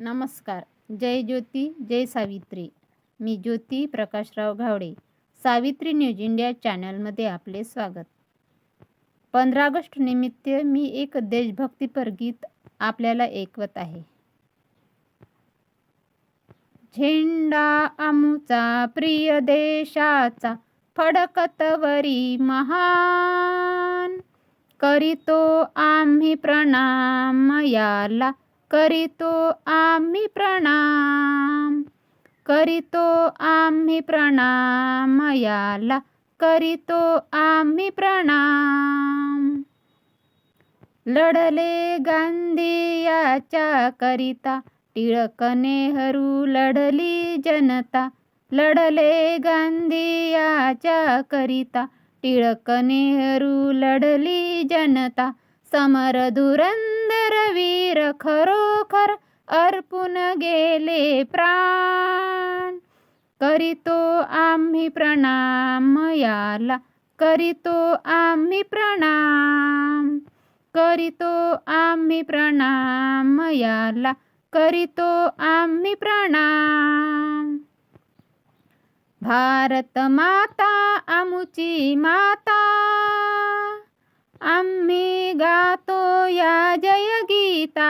नमस्कार. जय ज्योती जय सावित्री. मी ज्योती प्रकाशराव घावडे सावित्री न्यूज इंडिया चॅनलमध्ये आपले स्वागत. पंधरा ऑगस्ट निमित्त मी एक देशभक्तीपर गीत आपल्याला ऐकवत आहे. झेंडा आमचा प्रिय देशाचा फडकतवरी महान. करीतो आम्ही प्रणाम याला करीतो आम्ही प्रणाम करीतो आम्ही प्रणाम याला करीतो आम्ही प्रणाम. लढले गांधी याच्या करिता टिळक नेहरू लढली जनता. लढले गांधी याच्या करिता टिळक नेहरू लढली जनता. समर धुरंदर वीर खरोखर अर्पून गेले प्राण. करीतो आम्ही प्रणाम याला करीतो आम्ही प्रणाम. करीतो आम्ही प्रणाम याला करीतो आम्ही प्रणाम. भारत माता आमुची माता या जय गीता।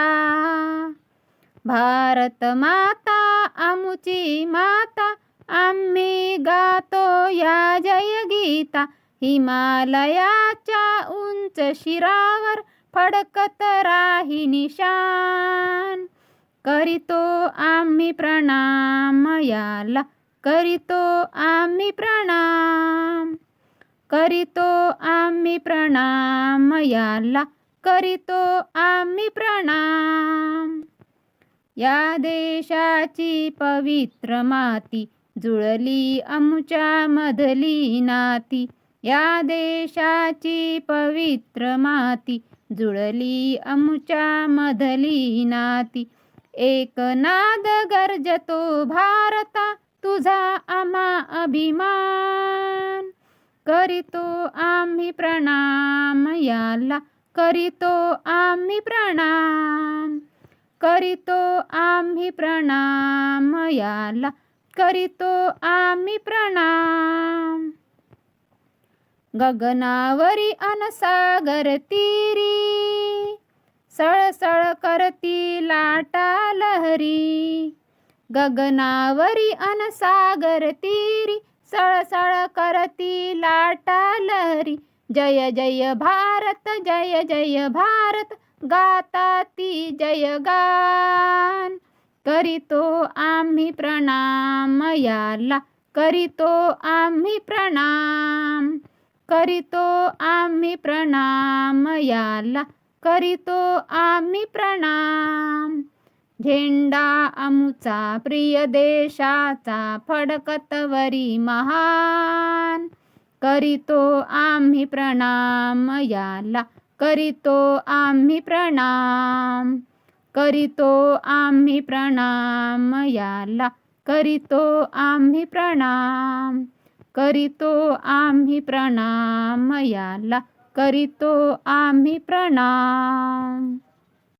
भारत माता आमुची माता आम्ही गातो या जय गीता। हिमालयाच्या उंच शिरावर फडकत राही निशान। करीतो आम्ही प्रणाम याला करीतो आम्ही प्रणाम। करीतो आम्ही प्रणाम याला करीतो आम्ही प्रणाम. या देशाची पवित्र माती जुळली आमच्या मधली नाती. या देशाची पवित्र माती जुळली आमच्या मधली नाती. एक नाद गरजतो भारता तुझा आम्हा अभिमान. करीतो आम्ही प्रणाम याला करीतो आम्ही प्रणाम करीतो आम्ही प्रणाम याला करीतो आम्ही प्रणाम. गगनावरी अनसागर तीरी सळसळ करती लाटा लहरी. गगनावरी अनसागर तीरी सळसळ करती लाटा लहरी. जय जय भारत जय जय भारत गाता ती जय गान. करीतो आम्ही प्रणाम याला करीतो आम्ही प्रणाम. करीतो आम्ही प्रणाम याला करीतो आम्ही प्रणाम. झेंडा आमुचा प्रिय देशाचा फडकतवरी महान. करीतो आम्ही प्रणाम याला करीतो आम्ही प्रणाम करीतो आम्ही प्रणाम याला करीतो आम्ही प्रणाम करीतो आम्ही प्रणाम याला करीतो आम्ही प्रणाम.